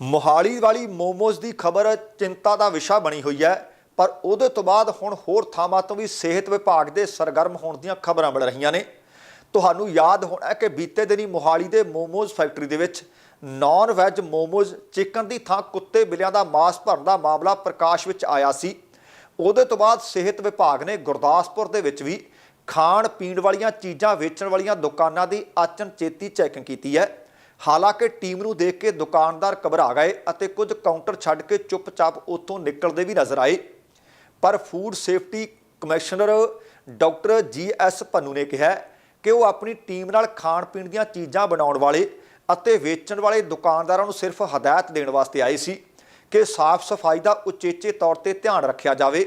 ਮੋਹਾਲੀ ਵਾਲੀ ਮੋਮੋਜ਼ ਦੀ ਖਬਰ ਚਿੰਤਾ ਦਾ ਵਿਸ਼ਾ ਬਣੀ ਹੋਈ ਹੈ, ਪਰ ਉਹਦੇ ਤੋਂ ਬਾਅਦ ਹੁਣ ਹੋਰ ਥਾਵਾਂ ਤੋਂ ਵੀ ਸਿਹਤ ਵਿਭਾਗ ਦੇ ਸਰਗਰਮ ਹੋਣ ਦੀਆਂ ਖਬਰਾਂ ਮਿਲ ਰਹੀਆਂ ਨੇ। ਤੁਹਾਨੂੰ ਯਾਦ ਹੋਣਾ ਕਿ ਬੀਤੇ ਦਿਨੀ ਮੋਹਾਲੀ ਦੇ ਮੋਮੋਜ਼ ਫੈਕਟਰੀ ਦੇ ਵਿੱਚ ਨਾਨ ਵੈਜ ਮੋਮੋਜ਼ ਚਿਕਨ ਦੀ ਥਾਂ ਕੁੱਤੇ ਬਿੱਲਿਆਂ ਦਾ ਮਾਸ ਭਰਨ ਦਾ ਮਾਮਲਾ ਪ੍ਰਕਾਸ਼ ਵਿੱਚ ਆਇਆ ਸੀ। ਉਹਦੇ ਤੋਂ ਬਾਅਦ ਸਿਹਤ ਵਿਭਾਗ ਨੇ ਗੁਰਦਾਸਪੁਰ ਦੇ ਵਿੱਚ ਵੀ ਖਾਣ ਪੀਣ ਵਾਲੀਆਂ ਚੀਜ਼ਾਂ ਵੇਚਣ ਵਾਲੀਆਂ ਦੁਕਾਨਾਂ ਦੀ ਅਚਨਚੇਤੀ ਚੈਕਿੰਗ ਕੀਤੀ ਹੈ। ਹਾਲਾਂਕਿ ਟੀਮ ਨੂੰ ਦੇਖ ਕੇ ਦੁਕਾਨਦਾਰ ਘਬਰਾ ਗਏ ਅਤੇ ਕੁਝ ਕਾਊਂਟਰ ਛੱਡ ਕੇ ਚੁੱਪਚਾਪ ਉੱਥੋਂ ਨਿਕਲਦੇ ਵੀ ਨਜ਼ਰ ਆਏ। ਪਰ food safety commissioner doctor G S Pannu ਨੇ ਕਿਹਾ ਕਿ ਉਹ ਆਪਣੀ ਟੀਮ ਨਾਲ ਖਾਣ ਪੀਣ ਦੀਆਂ ਚੀਜ਼ਾਂ ਬਣਾਉਣ ਵਾਲੇ ਅਤੇ ਵੇਚਣ ਵਾਲੇ ਦੁਕਾਨਦਾਰਾਂ ਨੂੰ ਸਿਰਫ ਹਦਾਇਤ ਦੇਣ ਵਾਸਤੇ ਆਏ ਸੀ ਕਿ ਸਾਫ਼ ਸਫ਼ਾਈ ਦਾ ਉਚੇਚੇ ਤੌਰ ਤੇ ਧਿਆਨ ਰੱਖਿਆ ਜਾਵੇ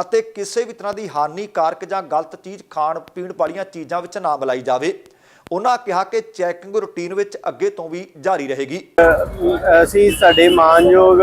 ਅਤੇ ਕਿਸੇ ਵੀ ਤਰ੍ਹਾਂ ਦੀ ਹਾਨੀਕਾਰਕ ਜਾਂ ਗਲਤ ਚੀਜ਼ ਖਾਣ ਪੀਣ ਵਾਲੀਆਂ ਚੀਜ਼ਾਂ ਵਿੱਚ ਨਾ ਮਿਲਾਈ ਜਾਵੇ। ਉਹਨਾਂ ਕਿਹਾ ਕਿ ਚੈਕਿੰਗ ਰੁਟੀਨ ਵਿੱਚ ਅੱਗੇ ਤੋਂ ਵੀ ਜਾਰੀ ਰਹੇਗੀ। ਅਸੀਂ ਸਾਡੇ ਮਾਨਯੋਗ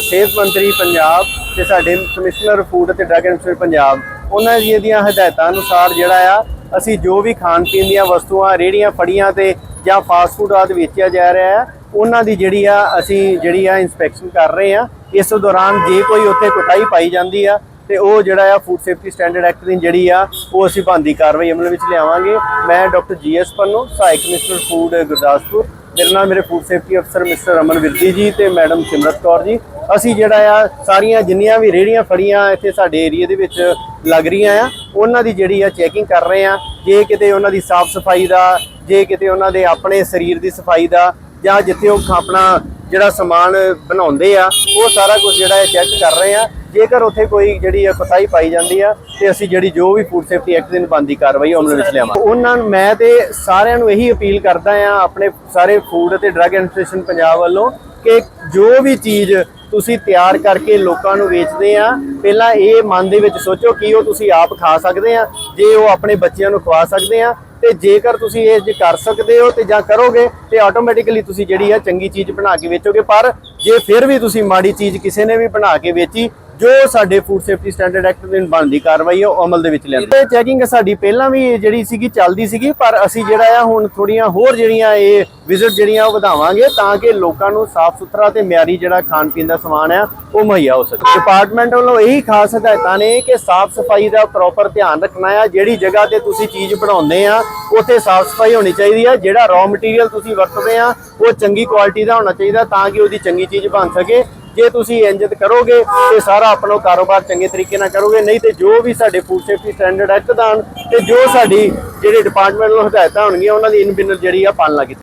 ਸਿਹਤ ਮੰਤਰੀ ਪੰਜਾਬ ਤੇ ਸਾਡੇ ਕਮਿਸ਼ਨਰ ਫੂਡ ਅਤੇ ਡਰੱਗ ਐਂਡ ਪੰਜਾਬ, ਉਹਨਾਂ ਦੀਆਂ ਦੀਆਂ ਹਦਾਇਤਾਂ ਅਨੁਸਾਰ ਜਿਹੜਾ ਆ, ਅਸੀਂ ਜੋ ਵੀ ਖਾਣ ਪੀਣ ਦੀਆਂ ਵਸਤੂਆਂ ਰੇੜੀਆਂ ਫੜੀਆਂ ਤੇ ਜਾਂ ਫਾਸਟ ਫੂਡ ਆਦਿ ਵੇਚਿਆ ਜਾ ਰਿਹਾ ਹੈ ਉਹਨਾਂ ਦੀ ਜਿਹੜੀ ਆ, ਅਸੀਂ ਜਿਹੜੀ ਆ ਇਨਸਪੈਕਸ਼ਨ ਕਰ ਰਹੇ ਆ, ਇਸ ਦੌਰਾਨ ਜੇ ਕੋਈ ਉੱਥੇ ਕੁਤਾਹੀ ਪਾਈ ਜਾਂਦੀ ਆ ਤੇ ਉਹ ਜਿਹੜਾ ਆ ਫੂਡ ਸੇਫਟੀ ਸਟੈਂਡਰਡ ਐਕਟ ਦੀ ਜਿਹੜੀ ਆ, ਉਹ ਅਸੀਂ ਬੰਦੀ ਕਾਰਵਾਈ ਅਮਲ ਵਿੱਚ ਲਿਆਵਾਂਗੇ। ਮੈਂ ਡਾਕਟਰ ਜੀ ਜੀਐਸ ਪੰਨੋ, ਸਹਾਇਕ ਕਮਿਸ਼ਨਰ ਫੂਡ ਗੁਰਦਾਸਪੁਰ ਮੇਰੇ ਨਾਲ ਮੇਰੇ ਫੂਡ ਸੇਫਟੀ ਅਫਸਰ ਮਿਸਟਰ ਅਮਨ ਵਿਰਦੀ ਜੀ ਤੇ ਮੈਡਮ ਸਿਮਰਤ ਕੌਰ ਜੀ। ਅਸੀਂ ਜਿਹੜਾ ਆ, ਸਾਰੀਆਂ ਜਿੰਨੀਆਂ ਵੀ ਰੇੜੀਆਂ ਫੜੀਆਂ ਇੱਥੇ ਸਾਡੇ ਏਰੀਆ ਦੇ ਵਿੱਚ ਲੱਗ ਰਹੀਆਂ ਆ, ਉਹਨਾਂ ਦੀ ਜਿਹੜੀ ਆ ਚੈਕਿੰਗ ਕਰ ਰਹੇ ਆ। ਜੇ ਕਿਤੇ ਉਹਨਾਂ ਦੀ ਸਾਫ਼ ਸਫ਼ਾਈ ਦਾ, ਜੇ ਕਿਤੇ ਉਹਨਾਂ ਦੇ ਆਪਣੇ ਸਰੀਰ ਦੀ ਸਫ਼ਾਈ ਦਾ, ਜਾਂ ਜਿੱਥੇ ਉਹ ਆਪਣਾ ਜਿਹੜਾ ਸਮਾਨ ਬਣਾਉਂਦੇ ਆ, ਉਹ ਸਾਰਾ ਕੁਝ ਜਿਹੜਾ ਹੈ ਚੈੱਕ ਕਰ ਰਹੇ ਆ। ਜੇਕਰ ਉੱਥੇ ਕੋਈ ਜਿਹੜੀ ਹੈ ਕੋਤਾਹੀ ਪਾਈ ਜਾਂਦੀ ਆ, ਤੇ ਅਸੀਂ ਜਿਹੜੀ ਜੋ ਵੀ ਫੂਡ ਸੇਫਟੀ ਐਕਟ ਦੇ ਬੰਦੀ ਕਾਰਵਾਈ ਉਹ ਅਮਲ ਵਿੱਚ ਲਿਆਵਾਂਗੇ। ਉਹਨਾਂ ਨੂੰ ਮੈਂ ਤੇ ਸਾਰਿਆਂ ਨੂੰ ਇਹੀ ਅਪੀਲ ਕਰਦਾ ਆ, ਆਪਣੇ ਸਾਰੇ ਫੂਡ ਅਤੇ ਡਰੱਗ ਐਡਮਿਨਿਸਟ੍ਰੇਸ਼ਨ ਪੰਜਾਬ ਵੱਲੋਂ, ਕਿ ਜੋ ਵੀ ਚੀਜ਼ ਤੁਸੀਂ ਤਿਆਰ ਕਰਕੇ ਲੋਕਾਂ ਨੂੰ ਵੇਚਦੇ ਆ, ਪਹਿਲਾਂ ਇਹ ਮਨ ਦੇ ਵਿੱਚ ਸੋਚੋ ਕਿ ਉਹ ਤੁਸੀਂ ਆਪ ਖਾ ਸਕਦੇ ਆ, ਜੇ ਉਹ ਆਪਣੇ ਬੱਚਿਆਂ ਨੂੰ ਖਵਾ ਸਕਦੇ ਆ, ਤੇ ਜੇਕਰ ਤੁਸੀਂ ਇਹ ਜੇ ਕਰ ਸਕਦੇ ਹੋ ਤੇ ਜਾਂ ਕਰੋਗੇ, ਤੇ ਆਟੋਮੈਟਿਕਲੀ ਤੁਸੀਂ ਜਿਹੜੀ ਆ ਚੰਗੀ ਚੀਜ਼ ਬਣਾ ਕੇ ਵੇਚੋਗੇ। ਪਰ ਜੇ ਫਿਰ ਵੀ ਤੁਸੀਂ ਮਾੜੀ ਚੀਜ਼ ਕਿਸੇ ਨੇ ਵੀ ਬਣਾ ਕੇ ਵੇਚੀ ਜੋ ਸਾਡੇ ਫੂਡ ਸੇਫਟੀ ਸਟੈਂਡਰਡ ਐਕਟ ਦੇ ਬੰਦੀ ਕਾਰਵਾਈ ਹੈ ਉਹ ਅਮਲ ਦੇ ਵਿੱਚ ਲਿਆਂਦੀ। ਇਹ ਚੈਕਿੰਗ ਸਾਡੀ ਪਹਿਲਾਂ ਵੀ ਜਿਹੜੀ ਸੀਗੀ, ਚੱਲਦੀ ਸੀਗੀ, ਪਰ ਅਸੀਂ ਜਿਹੜਾ ਆ, ਹੁਣ ਥੋੜੀਆਂ ਹੋਰ ਜਿਹੜੀਆਂ ਇਹ ਵਿਜ਼ਿਟ ਜਿਹੜੀਆਂ, ਉਹ ਵਧਾਵਾਂਗੇ ਤਾਂ ਕਿ ਲੋਕਾਂ ਨੂੰ ਸਾਫ਼ ਸੁਥਰਾ ਤੇ ਮਿਆਰੀ ਜਿਹੜਾ ਖਾਣ ਪੀਣ ਦਾ ਸਮਾਨ ਆ, ਉਹ ਮੁਹੱਈਆ ਹੋ ਸਕੇ। ਡਿਪਾਰਟਮੈਂਟ ਵੱਲੋਂ ਇਹੀ ਖਾਸ ਹਦਾਇਤਾਂ ਨੇ ਕਿ ਸਾਫ਼ ਸਫ਼ਾਈ ਦਾ ਪ੍ਰੋਪਰ ਧਿਆਨ ਰੱਖਣਾ ਆ, ਜਿਹੜੀ ਜਗ੍ਹਾ ਤੇ ਤੁਸੀਂ ਚੀਜ਼ ਬਣਾਉਂਦੇ ਆ, ਉੱਥੇ ਸਾਫ਼ ਸਫ਼ਾਈ ਹੋਣੀ ਚਾਹੀਦੀ ਆ, ਜਿਹੜਾ ਰॉ ਮਟੀਰੀਅਲ ਤੁਸੀਂ ਵਰਤਦੇ ਆ, ਉਹ ਚੰਗੀ ਕੁਆਲਿਟੀ ਦਾ ਹੋਣਾ ਚਾਹੀਦਾ ਤਾਂ ਕਿ ਉਹਦੀ ਚੰਗੀ ਚੀਜ਼ ਬਣ ਸਕੇ। ਜੇ ਤੁਸੀਂ ਇੰਜਤ ਕਰੋਗੇ ਤੇ ਸਾਰਾ ਆਪਣਾ ਕਾਰੋਬਾਰ ਚੰਗੇ ਤਰੀਕੇ ਨਾਲ ਕਰੋਗੇ, ਨਹੀਂ ਤੇ ਜੋ ਵੀ ਸਾਡੇ ਫੂਡ ਸੇਫਟੀ ਸਟੈਂਡਰਡ ਐਕਟ ਦਾ ਹਨ ਤੇ ਜੋ ਸਾਡੀ ਜਿਹੜੇ ਡਿਪਾਰਟਮੈਂਟ ਵੱਲੋਂ ਹਦਾਇਤਾਂ ਹੋਣਗੀਆਂ, ਉਹਨਾਂ ਦੀ ਇਨ ਬਿਨਰ ਜਿਹੜੀ ਆ ਪਾਲਣਾ ਕੀਤੀ